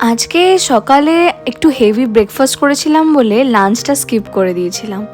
আজকে সকালে একটু হেভি ব্রেকফাস্ট করেছিলাম বলে লাঞ্চটা স্কিপ করে দিয়েছিলাম।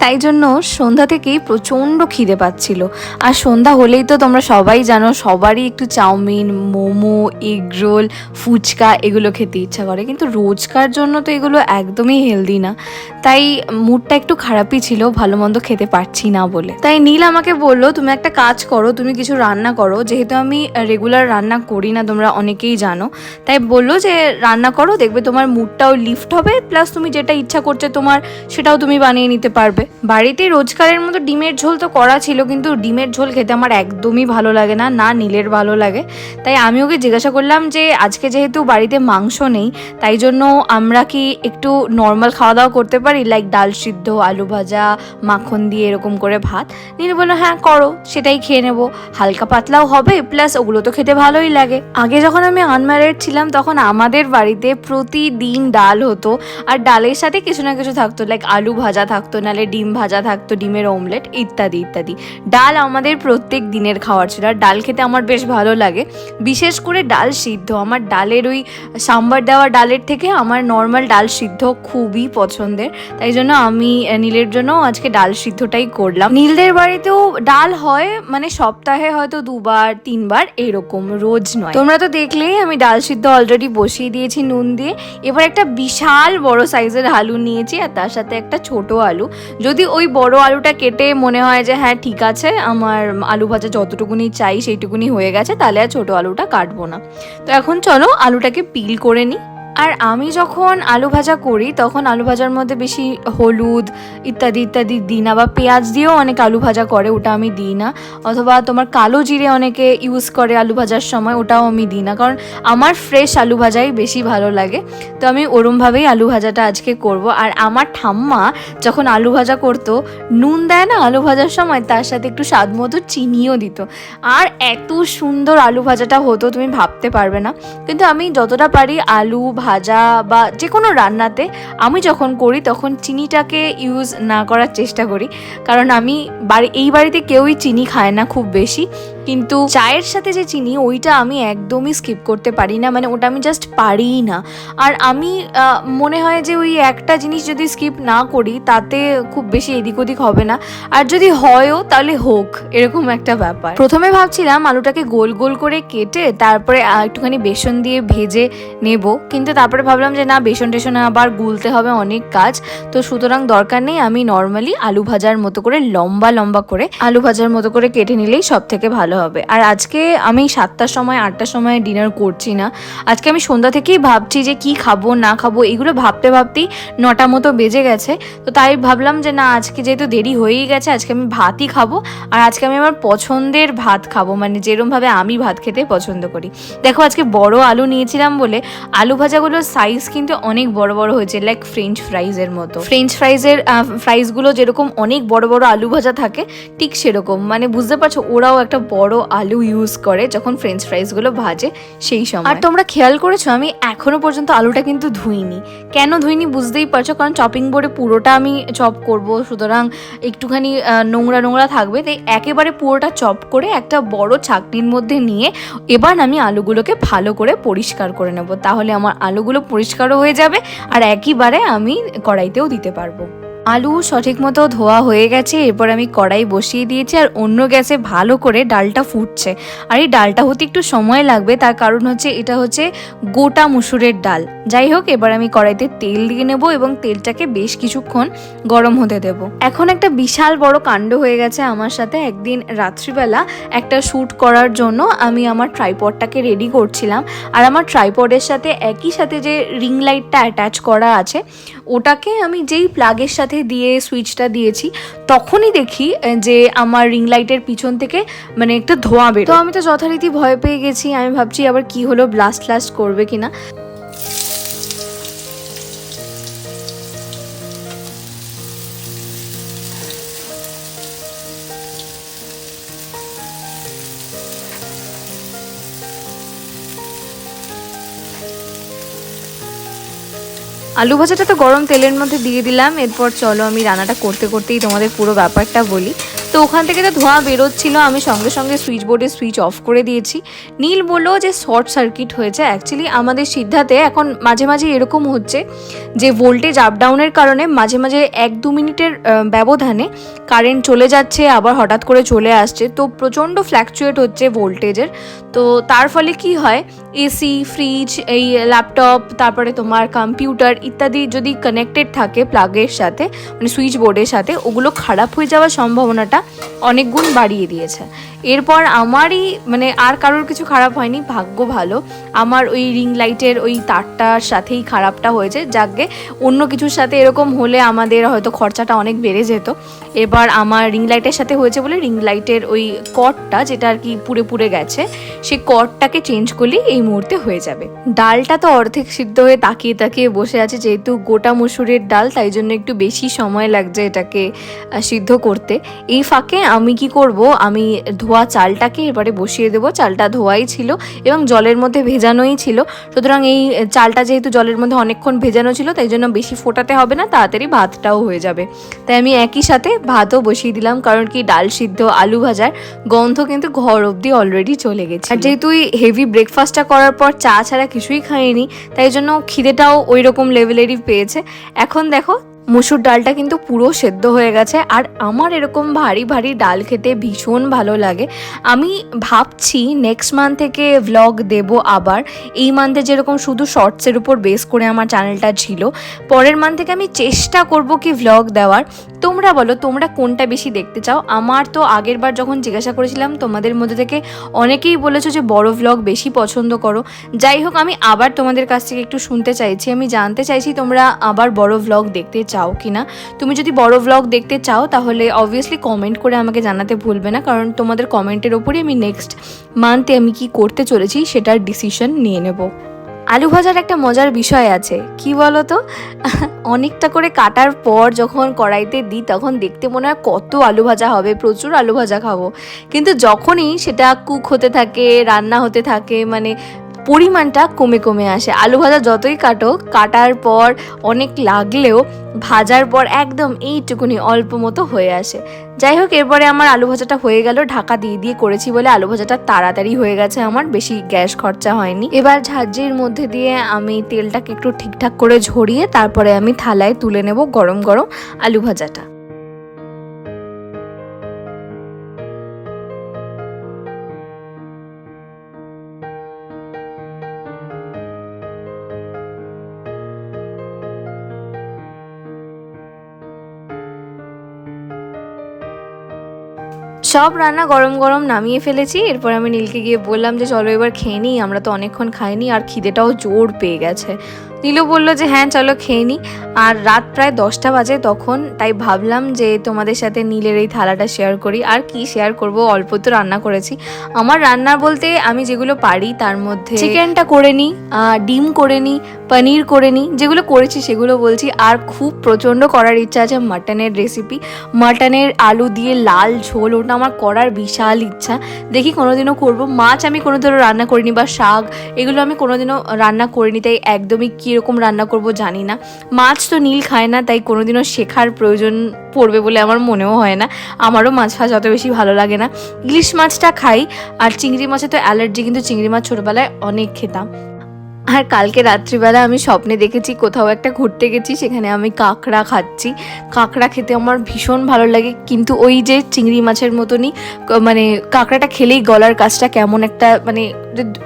তাই জন্য সন্ধ্যা থেকেই প্রচণ্ড খিদে পাচ্ছিল। আর সন্ধ্যা হলেই তো তোমরা সবাই জানো, সবারই একটু chowmein, momo egg roll phuchka এগুলো খেতে ইচ্ছা করে। কিন্তু রোজকার জন্য তো এগুলো একদমই হেলদি না। তাই মুডটা একটু খারাপই ছিল, ভালো মন্দ খেতে পারছি না বলে। তাই নীল আমাকে বলল, তুমি একটা কাজ করো, তুমি কিছু রান্না করো। যেহেতু আমি রেগুলার রান্না করি না, তোমরা অনেকেই জানো। তাই বলল যে রান্না করো, দেখবে তোমার মুডটাও লিফট হবে প্লাস তুমি যেটা ইচ্ছা করছে তোমার, সেটাও তুমি বানিয়ে নিতে পারবে। বাড়িতে রোজকারের মতো ডিমের ঝোল তো করা ছিল, কিন্তু ডিমের ঝোল খেতে আমার একদমই ভালো লাগে না না নীলের ভালো লাগে। তাই আমি ওকে জিজ্ঞাসা করলাম যে, আজকে যেহেতু বাড়িতে মাংস নেই, তাই জন্য আমরা কি একটু নর্মাল খাওয়া দাওয়া করতে পারি? লাইক ডাল সিদ্ধ, আলু ভাজা, মাখন দিয়ে এরকম করে ভাত। নীল বলল হ্যাঁ করো, সেটাই খেয়ে নেব। হালকা পাতলাও হবে প্লাস ওগুলো তো খেতে ভালোই লাগে। আগে যখন আমি আনম্যারিড ছিলাম, তখন আমাদের বাড়িতে প্রতিদিন ডাল হতো, আর ডালের সাথে কিছু না কিছু থাকতো লাইক আলু ভাজা থাকতো নালে ডিম ভাজা থাকতো, ডিমের অমলেট ইত্যাদি ইত্যাদি। ডাল আমাদের প্রত্যেক দিনের খাওয়ার ছিল, আর ডাল খেতে আমার বেশ ভালো লাগে। বিশেষ করে ডাল সিদ্ধ, আমার ডালের ওই সাম্বার দেওয়া ডালের থেকে আমার নর্মাল ডাল সিদ্ধ খুবই পছন্দের। তাই জন্য আমি নীলের জন্য আজকে ডাল সিদ্ধটাই করলাম। নীলদের বাড়িতেও ডাল হয় মানে সপ্তাহে হয়তো দুবার, তিনবার, এরকম, রোজ নয়। তোমরা তো দেখলেই আমি ডাল সিদ্ধ অলরেডি বসিয়ে দিয়েছি নুন দিয়ে। এবার একটা বিশাল বড় সাইজের আলু নিয়েছি আর তার সাথে একটা ছোট আলু। যদি ওই বড় আলুটা কেটে মনে হয় যে হ্যাঁ ঠিক আছে, আমার আলু ভাজা যতটুকুনি চাই সেইটুকুনি হয়ে গেছে, তাহলে আর ছোট আলুটা কাটবো না। তো এখন চলো আলুটাকে পিল করে নিই। আর আমি যখন আলু ভাজা করি, তখন আলু ভাজার মধ্যে বেশি হলুদ ইত্যাদি ইত্যাদি দিই না বা পেঁয়াজ দিয়েও অনেক আলু ভাজা করে, ওটা আমি দিই না। অথবা তোমার কালো জিরে অনেকে ইউজ করে আলু ভাজার সময়, ওটাও আমি দিই না। কারণ আমার ফ্রেশ আলু ভাজাই বেশি ভালো লাগে। তো আমি ওরমভাবেই আলু ভাজাটা আজকে করব। আর আমার ঠাম্মা যখন আলু ভাজা করতো, নুন দেয় না আলু ভাজার সময়, তার সাথে একটু স্বাদ মতো চিনিও দিত। আর এত সুন্দর আলু ভাজাটা হতো, তুমি ভাবতে পারবে না। কিন্তু আমি যতটা পারি আলু ভাজা বা যে কোনো রান্নাতে আমি যখন করি, তখন চিনিটাকে ইউজ না করার চেষ্টা করি। কারণ আমি বাড়ি, এই বাড়িতে কেউই চিনি খায় না খুব বেশি। কিন্তু চায়ের সাথে যে চিনি, ওইটা আমি একদমই স্কিপ করতে পারি না। মানে ওটা আমি জাস্ট পারিই না। আর আমি মনে হয় যে ওই একটা জিনিস যদি স্কিপ না করি, তাতে খুব বেশি এদিক ওদিক হবে না। আর যদি হয়ও, তাহলে হোক, এরকম একটা ব্যাপার। প্রথমে ভাবছিলাম আলুটাকে গোল গোল করে কেটে, তারপরে একটুখানি বেসন দিয়ে ভেজে নেব। কিন্তু তারপরে ভাবলাম যে না, বেসন টেসন আবার গুলতে হবে অনেক কাজ। তো সুতরাং দরকার নেই, আমি নর্মালি আলু ভাজার মতো করে লম্বা লম্বা করে, আলু ভাজার মতো করে কেটে নিলেই সব থেকে ভালো হবে। আর আজকে আমি সাতটার সময়, আটটার সময় ডিনার করছি না। আজকে আমি সন্ধ্যা থেকেই ভাবছি যে কি খাব, না খাব, এগুলো ভাবতে ভাবতেই নটা মতো বেজে গেছে। তো তাই ভাবলাম যে না, আজকে যেহেতু দেরি হয়েই গেছে, আজকে আমি ভাতই খাব। আর আজকে আমি আমার পছন্দের ভাত খাব মানে যেরমভাবে আমি ভাত খেতে পছন্দ করি। দেখো, আজকে বড় আলু নিয়েছিলাম বলে আলু ভাজাগুলোর সাইজ কিন্তু অনেক বড় বড় হয়েছে লাইক ফ্রেঞ্চ ফ্রাইজের মতো। ফ্রেঞ্চ ফ্রাইজের ফ্রাইজগুলো যেরকম অনেক বড় বড় আলু ভাজা থাকে, ঠিক সেরকম। মানে বুঝতে পারছ, ওরাও একটা বড় আলু ইউজ করে যখন ফ্রেঞ্চ ফ্রাইজগুলো ভাজে, সেই সময়। আর তোমরা খেয়াল করেছ, আমি এখনও পর্যন্ত আলুটা কিন্তু ধুইনি। কেন ধুইনি বুঝতেই পারছ? কারণ চপিং বোর্ডে পুরোটা আমি চপ করব, সুতরাং একটুখানি নোংরা নোংরা থাকবে। তাই একেবারে পুরোটা চপ করে একটা বড় ছাকনির মধ্যে নিয়ে এবার আমি আলুগুলোকে ভালো করে পরিষ্কার করে নেব। তাহলে আমার আলুগুলো পরিষ্কারও হয়ে যাবে আর একইবারে আমি কড়াইতেও দিতে পারব। আলু সঠিক মতো ধোয়া হয়ে গেছে, এরপর আমি কড়াই বসিয়ে দিয়েছি আর অন্য গ্যাসে ভালো করে ডালটা ফুটছে। আর এই ডালটা হতে একটু সময় লাগবে, তার কারণ হচ্ছে এটা হচ্ছে গোটা মুসুরের ডাল। যাই হোক, এবার আমি কড়াইতে তেল দিয়ে নেব এবং তেলটাকে বেশ কিছুক্ষণ গরম হতে দেব। এখন একটা বিশাল বড় কাণ্ড হয়ে গেছে আমার সাথে। একদিন রাত্রিবেলা একটা শ্যুট করার জন্য আমি আমার ট্রাইপডটাকে রেডি করছিলাম। আর আমার ট্রাইপডের সাথে একই সাথে যে রিং লাইটটা অ্যাটাচ করা আছে, ওটাকে আমি যেই প্লাগের সাথে দিয়ে সুইচটা দিয়েছি, তখনই দেখি যে আমার রিং লাইটের পিছন থেকে মানে একটা ধোঁয়া বের তো আমি তো যথারীতি ভয় পেয়ে গেছি, আমি ভাবছি আবার কি হলো ব্লাস্ট ফ্লাস্ট করবে কিনা। আলু ভাজাটা তো গরম তেলের মধ্যে দিয়ে দিলাম। এরপর চলো আমি রান্নাটা করতে করতেই তোমাদের পুরো ব্যাপারটা বলি। তো ওখান থেকে তো ধোঁয়া বেরোচ্ছিল। আমি সঙ্গে সঙ্গে সুইচ বোর্ডে সুইচ অফ করে দিয়েছি। নীল বলল যে শর্ট সার্কিট হয়েছে। অ্যাকচুয়ালি আমাদের সিদ্ধাতে এখন মাঝে মাঝে এরকম হচ্ছে যে ভোল্টেজ আপ ডাউনের কারণে মাঝে মাঝে এক দু মিনিটের ব্যবধানে কারেন্ট চলে যাচ্ছে, আবার হঠাৎ করে চলে আসছে। তো প্রচণ্ড ফ্ল্যাকচুয়েট হচ্ছে ভোল্টেজের তো তার ফলে কি হয়? এসি ফ্রিজ এই ল্যাপটপ তারপরে তোমার কম্পিউটার ইত্যাদি যদি কানেক্টেড থাকে প্লাগের সাথে মানে সুইচ বোর্ডের সাথে, ওগুলো খারাপ হয়ে যাওয়ার সম্ভাবনাটা অনেক গুণ বাড়িয়ে দিয়েছে। এরপর আমারই মানে আর কারোর কিছু খারাপ হয়নি, ভাগ্য ভালো। আমার ওই রিং লাইটের ওই তারটার সাথেই খারাপটা হয়েছে। যাকে অন্য কিছুর সাথে এরকম হলে আমাদের হয়তো খরচাটা অনেক বেড়ে যেত। এবার আমার রিং লাইটের সাথে হয়েছে বলে রিং লাইটের ওই কটটা যেটা আর কি পুড়ে পুড়ে গেছে, সেই কটটাকে চেঞ্জ করলেই এই মুহূর্তে হয়ে যাবে। ডালটা তো অর্ধেক সিদ্ধ হয়ে তাকিয়ে তাকিয়ে বসে আছে, যেহেতু গোটা মসুরের ডাল, তাই জন্য একটু বেশি সময় লাগছে এটাকে সিদ্ধ করতে। এই ফাঁকে আমি কি করব? আমি ধোয়া চালটাকে এবারে বসিয়ে দেবো। চালটা ধোয়াই ছিল এবং জলের মধ্যে ভেজানোই ছিল। সুতরাং এই চালটা যেহেতু জলের মধ্যে অনেকক্ষণ ভেজানো ছিল, তাই জন্য বেশি ফোটাতে হবে না, তাড়াতাড়ি ভাতটাও হয়ে যাবে। তাই আমি একই সাথে ভাতও বসিয়ে দিলাম, কারণ কি ডাল সিদ্ধ, আলু ভাজার গন্ধ কিন্তু ঘর অবধি অলরেডি চলে গেছে। আর যেহেতু হেভি ব্রেকফাস্টটা করার পর চা ছাড়া কিছুই খাইনি, তাই জন্য খিদেটাও ওই রকম লেভেলেরই পেয়েছে। এখন দেখো মুসুর ডালটা কিন্তু পুরো সেদ্ধ হয়ে গেছে আর আমার এরকম ভারী ভারী ডাল খেতে ভীষণ ভালো লাগে। আমি ভাবছি নেক্সট মান্থ থেকে ভ্লগ দেব আবার। এই মান্থে যেরকম শুধু শর্টসের উপর বেস করে আমার চ্যানেলটা ছিল। পরের মান্থ থেকে আমি চেষ্টা করব কি ভ্লগ দেওয়ার। তোমরা বলো, তোমরা কোনটা বেশি দেখতে চাও? আমার তো আগের বার যখন জিজ্ঞাসা করেছিলাম, তোমাদের মধ্যে থেকে অনেকেই বলেছ যে বড় ভ্লগ বেশি পছন্দ করো। যাই হোক, আমি আবার তোমাদের কাছ থেকে একটু শুনতে চাইছি, আমি জানতে চাইছি তোমরা আবার বড় ভ্লগ দেখতে চাও কি না তুমি যদি বড় ভ্লগ দেখতে চাও, তাহলে অবভিয়াসলি কমেন্ট করে আমাকে জানাতে ভুলবে না, কারণ তোমাদের কমেন্টের ওপরই আমি নেক্সট মান্থে আমি কি করতে চলেছি সেটার ডিসিশন নিয়ে নেব। আলু ভাজার একটা মজার বিষয় আছে, কি বলো তো অনেকটা করে কাটার পর যখন কড়াইতে দিই, তখন দেখতে মনে হয় কত আলু ভাজা হবে, প্রচুর আলু ভাজা খাব। কিন্তু যখনই সেটা কুক হতে থাকে, রান্না হতে থাকে মানে পরিমাণটা কমে কমে আসে। আলু ভাজা যতই কাটো কাটার পর অনেক লাগলেও ভাজার পর একদম এইটুকুনি অল্প মতো হয়ে আসে। যাই হোক, এরপরে আমার আলু ভাজাটা হয়ে গেল, ঢাকা দিয়ে দিয়ে করেছি বলে আলু ভাজাটা তাড়াতাড়ি হয়ে গেছে আমার, বেশি গ্যাস খরচা হয়নি। এবার ঝাঁঝির মধ্যে দিয়ে আমি তেলটাকে একটু ঠিকঠাক করে ঝরিয়ে তারপরে আমি থালায় তুলে নেব গরম গরম আলু ভাজাটা। সব রান্না গরম গরম নামিয়ে ফেলেছি। এরপর আমি নীলকে গিয়ে বললাম যে, চলো এবার খেয়ে নিই, আমরা তো অনেকক্ষণ খাইনি, আর খিদেটাও জোর পেয়ে গেছে। নীলও বলল যে হ্যাঁ চলো খেয়ে নিই আর রাত প্রায় দশটা বাজে তখন তাই ভাবলাম যে তোমাদের সাথে নীলের এই থালাটা শেয়ার করি। আর কি শেয়ার করব? অল্প তো রান্না করেছি। আমার রান্না বলতে আমি যেগুলো পারি তার মধ্যে চিকেনটা করে নিই ডিম করে নিই পনির করে নিই যেগুলো করেছি সেগুলো বলছি। আর খুব প্রচণ্ড করার ইচ্ছা আছে মাটনের রেসিপি মাটনের আলু দিয়ে লাল ঝোল ওটা আমার করার বিশাল ইচ্ছা। দেখি কোনোদিনও করব। মাছ আমি কোনো কোনোদিনও রান্না করিনি বা শাক এগুলো আমি কোনোদিনও রান্না করিনি তাই একদমই কীরকম রান্না করব জানি না। মাছ তো নীল খায় না, তাই কোনোদিনও শেখার প্রয়োজন পড়বে বলে আমার মনেও হয় না। আমারও মাছ ফাছ অত বেশি ভালো লাগে না। ইলিশ মাছটা খাই, আর চিংড়ি মাছে তো অ্যালার্জি, কিন্তু চিংড়ি মাছ ছোটোবেলায় অনেক খেতাম। আর কালকে রাত্রিবেলা আমি স্বপ্নে দেখেছি, কোথাও একটা ঘুরতে গেছি, সেখানে আমি কাঁকড়া খাচ্ছি। কাঁকড়া খেতে আমার ভীষণ ভালো লাগে, কিন্তু ওই যে চিংড়ি মাছের মতনই মানে কাঁকড়াটা খেলেই গলার কাজটা কেমন একটা মানে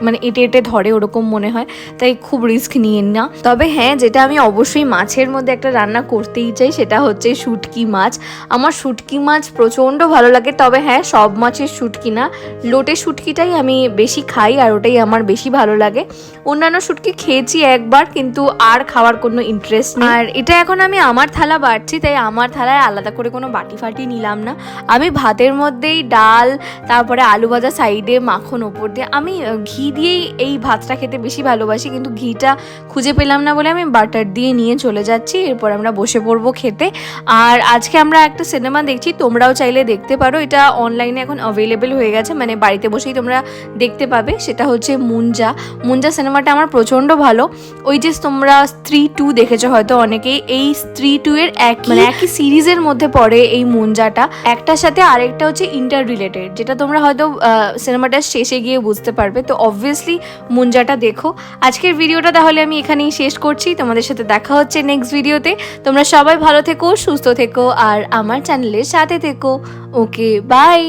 মানে এটে এটে ধরে ওরকম মনে হয়, তাই খুব রিস্ক নিয়ে না। তবে হ্যাঁ যেটা আমি অবশ্যই মাছের মধ্যে একটা রান্না করতেই চাই, সেটা হচ্ছে শুটকি মাছ। আমার শুটকি মাছ প্রচণ্ড ভালো লাগে, তবে হ্যাঁ সব মাছের শুটকি না। লোটে শুটকিটাই আমি বেশি খাই আর ওটাই আমার বেশি ভালো লাগে। অন্যান্য শুটকি খেয়েছি একবার, কিন্তু আর খাওয়ার কোনো ইন্টারেস্ট নেই। আর এটা এখন আমি আমার থালা বাড়ছি, তাই আমার থালায় আলাদা করে কোনো বাটি ফাটি নিলাম না। আমি ভাতের মধ্যেই ডাল, তারপরে আলু ভাজা সাইডে মাখন ওপর দিয়ে, আমি ঘি দিয়েই এই ভাতটা খেতে বেশি ভালোবাসি, কিন্তু ঘিটা খুঁজে পেলাম না বলে আমি বাটার দিয়ে নিয়ে চলে যাচ্ছি। এরপর আমরা বসে পড়ব খেতে। আর আজকে আমরা একটা সিনেমা দেখছি, তোমরাও চাইলে দেখতে পারো। এটা অনলাইনে এখন অ্যাভেলেবেল হয়ে গেছে মানে বাড়িতে বসেই তোমরা দেখতে পাবে। সেটা হচ্ছে মুঞ্জা মুঞ্জা সিনেমাটা আমার প্রচণ্ড ভালো। ওই যে তোমরা স্ত্রী টু দেখেছ হয়তো অনেকেই, এই স্ত্রী টু এর এক মানে একই সিরিজের মধ্যে পড়ে এই মুঞ্জাটা একটার সাথে আরেকটা হচ্ছে ইন্টার রিলেটেড যেটা তোমরা হয়তো সিনেমাটার শেষে গিয়ে বুঝতে পারবে। তো অবভিয়াসলি মুঞ্জাটা দেখো। আজকের ভিডিওটা তাহলে আমি এখানেই শেষ করছি। তোমাদের সাথে দেখা হচ্ছে নেক্সট ভিডিওতে। তোমরা সবাই ভালো থেকো, সুস্থ থেকো, আর আমার চ্যানেলের সাথে থেকো। Okay bye